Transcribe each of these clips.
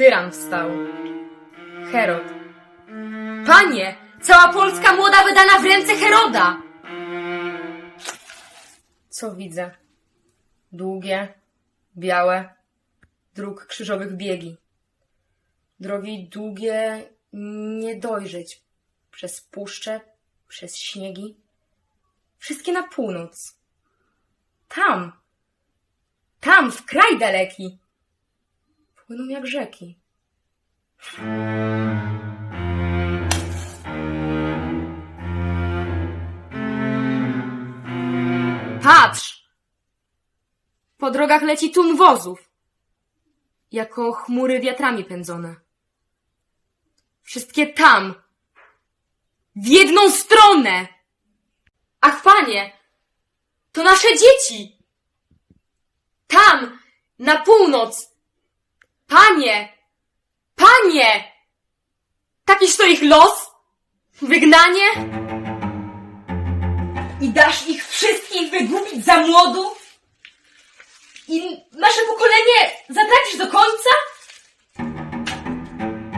Tyran wstał. Herod. Panie! Cała Polska młoda wydana w ręce Heroda! Co widzę? Długie, białe, dróg krzyżowych biegi. Drogi długie nie dojrzeć przez puszcze, przez śniegi. Wszystkie na północ. Tam, tam, w kraj daleki. Płyną jak rzeki. Patrz! Po drogach leci tłum wozów, jako chmury wiatrami pędzone. Wszystkie tam, w jedną stronę! Ach, panie, to nasze dzieci! Tam, na północ! Panie! Panie! Takiż to ich los? Wygnanie? I dasz ich wszystkich wygubić za młodu? I nasze pokolenie zatracisz do końca?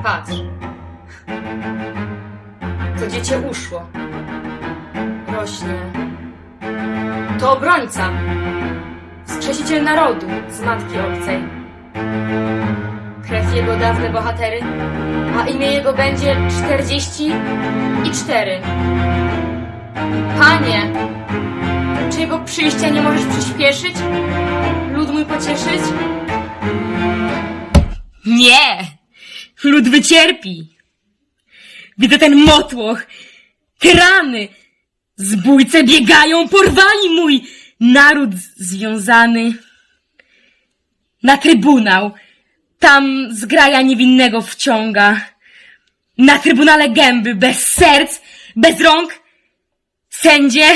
Patrz. To dziecię uszło. Rośnie. To obrońca. Skrzesiciel narodu z matki obcej. Krew jego dawne bohatery, a imię jego będzie czterdzieści i cztery. Panie, czy jego przyjścia nie możesz przyspieszyć? Lud mój pocieszyć? Nie! Lud wycierpi! Widzę ten motłoch! Tyrany! Zbójce biegają, porwali mój naród związany. Na trybunał. Tam zgraja niewinnego wciąga. Na trybunale gęby, bez serc, bez rąk. Sędzie,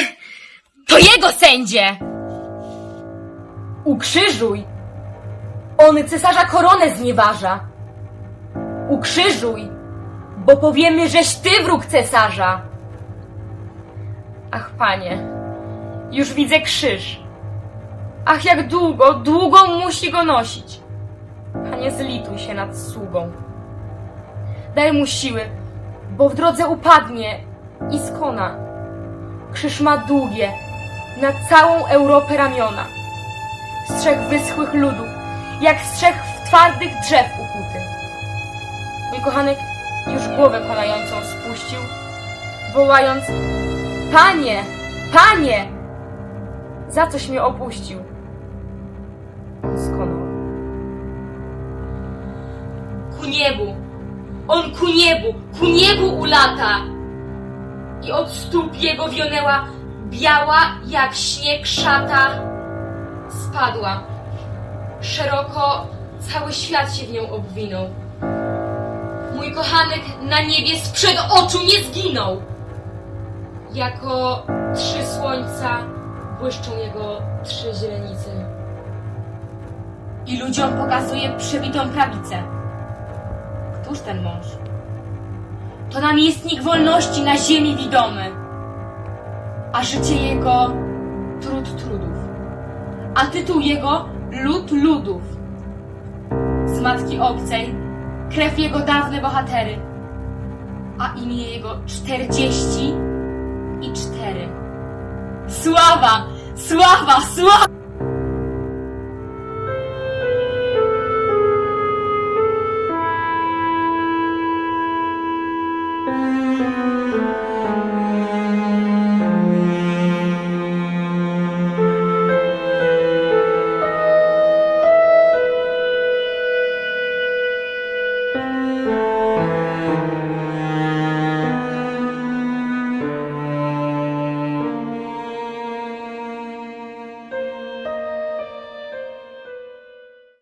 to jego sędzie! Ukrzyżuj! On cesarza koronę znieważa. Ukrzyżuj, bo powiemy, żeś ty wróg cesarza. Ach, panie, już widzę krzyż. Ach, jak długo, długo musi go nosić. Panie, zlituj się nad sługą. Daj mu siły, bo w drodze upadnie i skona. Krzyż ma długie, na całą Europę ramiona strzech wyschłych ludów, jak strzech w twardych drzew ukuty. Mój kochanek już głowę kolającą spuścił, wołając Panie, Panie! Za coś mnie opuścił. Niebu! On ku niebu, ku niebu ulata! I od stóp jego wionęła biała jak śnieg szata spadła. Szeroko cały świat się w nią obwinął. Mój kochanek na niebie sprzed oczu nie zginął. Jako trzy słońca błyszczą jego trzy źrenice. I ludziom pokazuje przybitą prawicę. Któż ten mąż? To namiestnik wolności na ziemi widomy, a życie jego trud trudów a tytuł jego Lud Ludów. Z matki obcej, krew jego dawne bohatery, a imię jego czterdzieści i cztery. Sława, sława, sława!